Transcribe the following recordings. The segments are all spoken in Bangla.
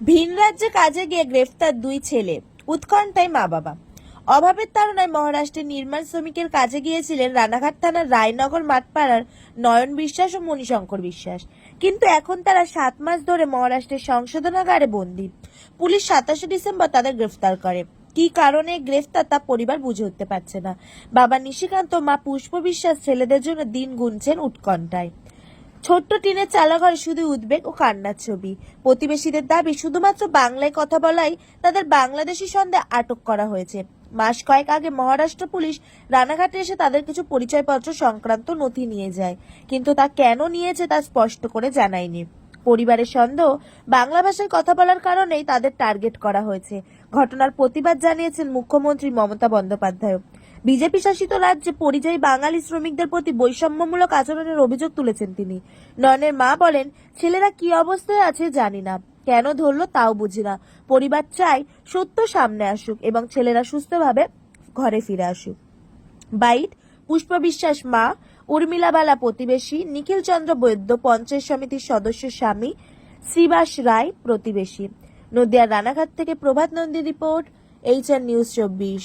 ভিন রাজ্যে কাজে গিয়ে গ্রেফতার দুই ছেলে, উৎকণ্ঠায় মা বাবা। অভাবের তাড়নায় মহারাষ্ট্রের নির্মাণ শ্রমিকের কাজে গিয়েছিলেন রানাঘাট থানার রায়নগর মাঠপাড়ার নয়ন বিশ্বাস ও মণিশঙ্কর বিশ্বাস। কিন্তু এখন তারা সাত মাস ধরে মহারাষ্ট্রের সংশোধনাগারে বন্দী। পুলিশ সাতাশে ডিসেম্বর তাদের গ্রেফতার করে। কী কারণে গ্রেফতার তা পরিবার বুঝে উঠতে পারছে না। বাবা নিশিকান্ত মা পুষ্প বিশ্বাস ছেলেদের জন্য দিন গুনছেন উৎকণ্ঠায়। ছোট্ট টিনের চালাঘরে শুধু উদ্বেগ ও কান্নার ছবি। প্রতিবেশীদের দাবি, শুধুমাত্র বাংলায় কথা বলাই তাদের বাংলাদেশি সন্দেহে আটক করা হয়েছে। মাস কয়েক আগে মহারাষ্ট্র পুলিশ রানাঘাটে এসে তাদের কিছু পরিচয়পত্র সংক্রান্ত নথি নিয়ে যায়, কিন্তু তা কেন নিয়েছে তা স্পষ্ট করে জানায়নি। পরিবারের সন্দেহ, বাংলা ভাষায় কথা বলার কারণেই তাদের টার্গেট করা হয়েছে। ঘটনার প্রতিবাদ জানিয়েছেন মুখ্যমন্ত্রী মমতা বন্দ্যোপাধ্যায় বিজেপি শাসিত রাজ্যে পরিযায়ী বাঙালি শ্রমিকদের প্রতি বৈষম্যমূলক আচরণের অভিযোগ তুলেছেন তিনি। নয়নের মা বলেন, ছেলেরা কি অবস্থায় আছে জানি না। কেন ধরলো তাও বুঝি না। পরিবার চাই সত্য সামনে আসুক এবং ছেলেরা সুস্থভাবে ঘরে ফিরে আসুক। বাইট, পুষ্প বিশ্বাস মা উর্মিলাবালা প্রতিবেশী, নিখিল চন্দ্র বৈদ্য, পঞ্চায়েত সমিতির সদস্য স্বামী, শ্রীবাস রায় প্রতিবেশী। নদিয়ার রানাঘাট থেকে Prabhat Nandi report, H R news চব্বিশ।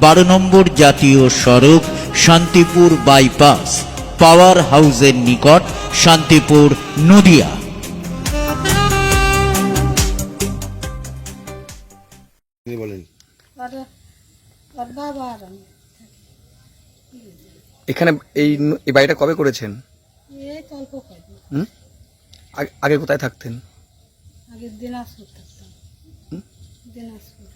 বারো নম্বর জাতীয় সড়ক শান্তিপুর বাইপাস পাওয়ার হাউসের নিকট শান্তিপুর নদিয়া। এখানে এই এই বাড়িটা কবে করেছেন? আগে- আগে কোথায় থাকতেন? আগের দিনাজপুর থাকতাম। দিনাজপুর।